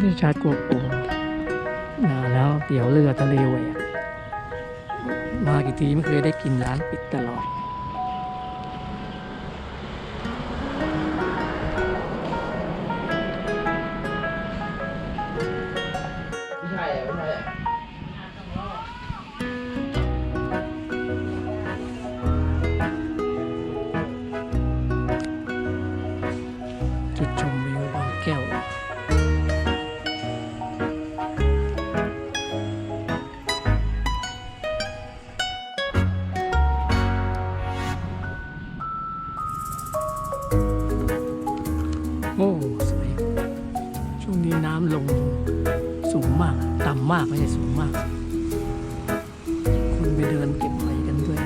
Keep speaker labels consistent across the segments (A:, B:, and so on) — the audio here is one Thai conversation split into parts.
A: ได้ชาร์จโกโปรนานแล้วเดี๋ยวเรือทะเลแหวกมากี่ทีไม่เคยได้กินร้านปิดตลอด นี้น้ำลงสูงมาก ต่ำมากไม่ใช่สูงมาก คนไปเดินเก็บหอยกันด้วย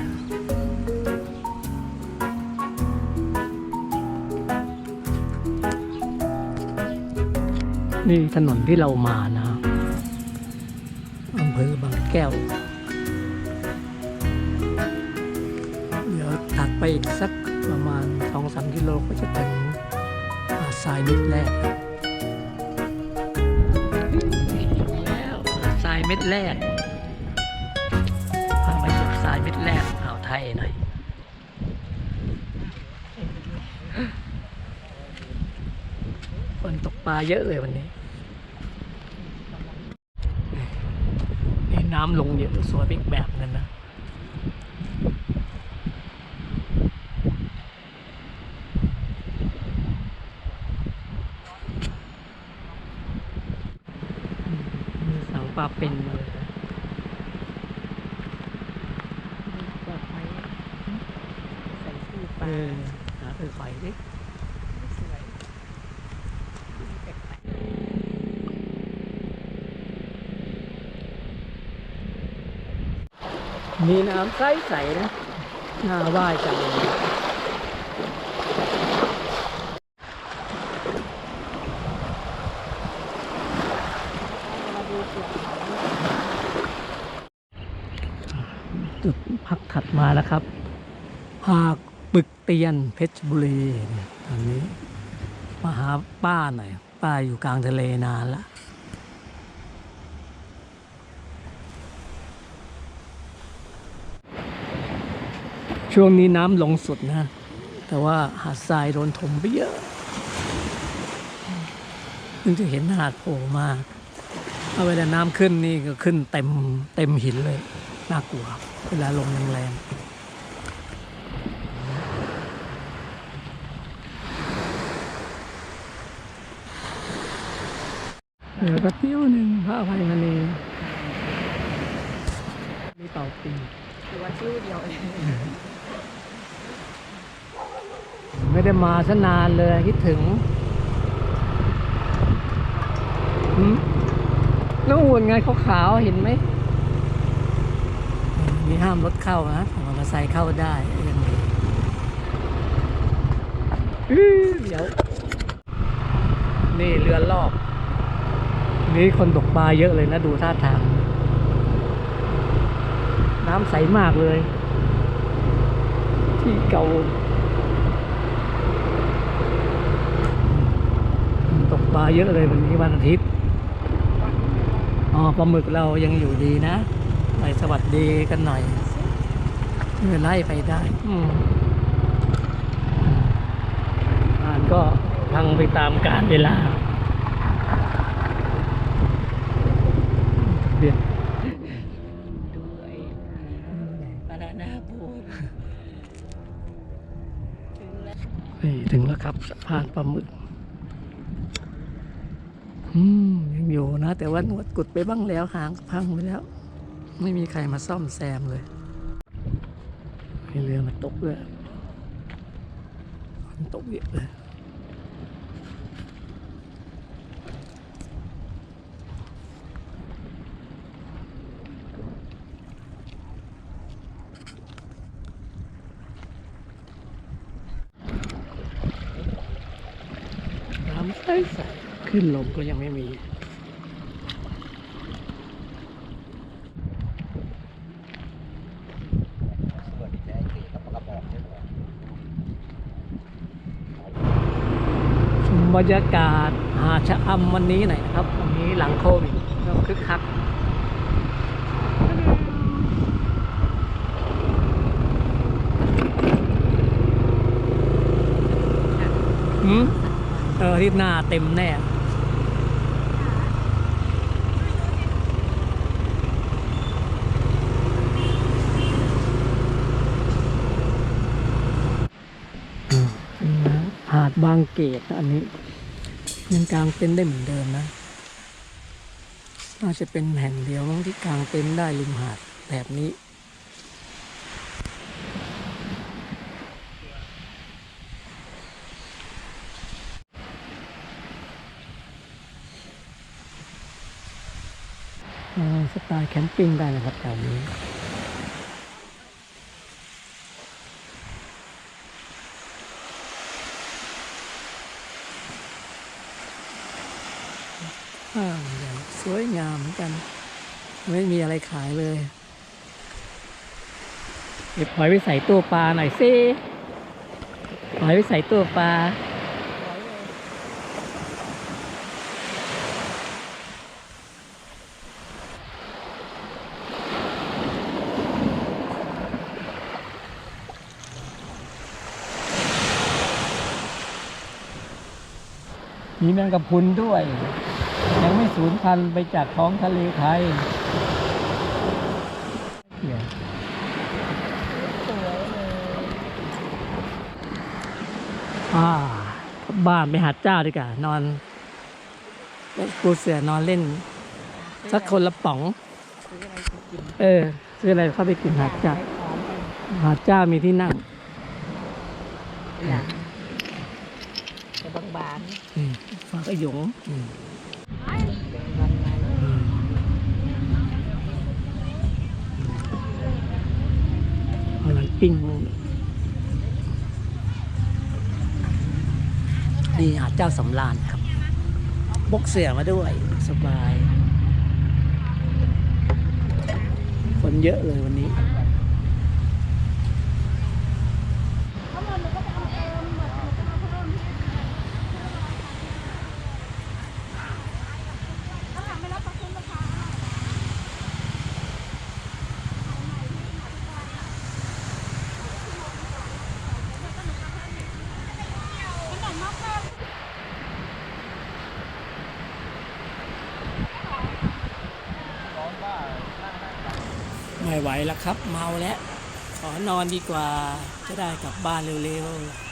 A: นี่ถนนที่เรามานะอำเภอบางแก้ว เดี๋ยวถัดไปอีกสักประมาณสองสามกิโลก็จะถึงหาดทรายเม็ดแรกาดทรายเม็ดแรกพามาเก็บทรายเม็ดแรกอ่าวไทยหน่อยคนตกปลาเยอะเลยวันนี้ นี่น้ำลงเยอะสวยไปอีกแบบนั้นนะ มีเสา ปลาเป็นมาเลยนะ
B: ดอกไม้ใส่ชื่อป
A: เอ
B: ลา
A: อหาไปไฟดิ
B: สวยแปลก
A: มีน้ำใสๆนะน่าว่ายจังเลย
B: ๆมาดูเสือ
A: จุดพักถัดมาแล้วครับ หากปึกเตียนเพชรบุรีตอนนี้มาหาป้าหน่อย ป้าอยู่กลางทะเลนานละช่วงนี้น้ำลงสุดนะ แต่ว่าหาดทรายโดนถมไปเยอะเพิ่งจะเห็นหาดโผล่มาเอาเวลาน้ำขึ้นนี่ก็ขึ้นเต็มเต็มหินเลย น่ากลัว เวลาลมแรงๆเหลือก็เที่ยวหนึ่งพระอภัยมณีนี่เป่าปี
B: ถือว่าชื่อเดียวเอง
A: ไม่ได้มาซะนานเลยคิดถึงหืมนู่นไงขาวๆเห็นไหม มีห้ามรถเข้านะมอเตอร์ไซค์เข้าได้ยังดีอื้อเดี๋ยว นี่เรือรอบ นี่คนตกปลาเยอะเลยนะดูท่าทาง น้ำใสมากเลย ที่เก่า ตกปลาเยอะเลยวันนี้วันอาทิตย์ อ๋อปลาหมึกเรายังอยู่ดีนะ ไปสวัสดีกันหน่อยไม่เป็นไรไปได้อืมอ่านก็พังไปตามกาลเวลาเบียด
B: ด้วยบานาน่าโบ๊ทถึงแล้ว
A: นี่ถึงแล้วครับสะพานปลาหมึกอืมยังอยู่นะ แต่ว่าหนวดกุดไปบ้างแล้วหางพังไปแล้ว ไม่มีใครมาซ่อมแซมเลยมีเรือมาตกเลยมันตกเยอะเลยน้ำใสใสขึ้นลมก็ยังไม่มี
C: สวัสดีแม่เก๋กั บร
A: รยากาศหาชะอำวันนี้หน่อยนะครับวันนี้หลังโควิดเริ่มคึกคักหืมเออที่หน้าเต็มแน่หาดบางเกตอันนี้ ยังกลางเต็นท์ได้เหมือนเดิมนะน่าจะเป็นแห่งเดียวที่กลางเต็นท์ได้ริมหาดแบบนี้สไตล์แคมปิ้งได้นะครับแถวนี้ อ่าวอย่าง สวยงามเหมือนกัน ไม่มีอะไรขายเลยเก็บหอยไปใส่ตู้ปลาหน่อยสิหอยไปใส่ตู้ปลามีแมงกะพุนด้วย ยังไม่สูญพันธุ์ไปจากท้องทะเลไทยเขียว
B: สวยเลย
A: อ่ากลับบ้านไปหาเจ้าดีกว่านอนปูเสือนอนเล่น สักคนละป๋อง
B: ซื้ออะไรไปกิน
A: เออ ซื้ออะไรเข้าไปกินหาดเจ้า
B: ขายของกัน
A: หาดเจ้ามีที่นั่ง
B: หลังจะบางบาน
A: อืมฟ้าก็หยง อืม
B: เป็นวันมาแล้ว
A: อืมเอาหลังปิ้งนี่หาดเจ้าสำราญครับบกเสือมาด้วย สบาย คนเยอะเลยวันนี้ ไม่ไหวแล้วครับ เมาแล้ว ขอนอนดีกว่า จะได้กลับบ้านเร็วๆ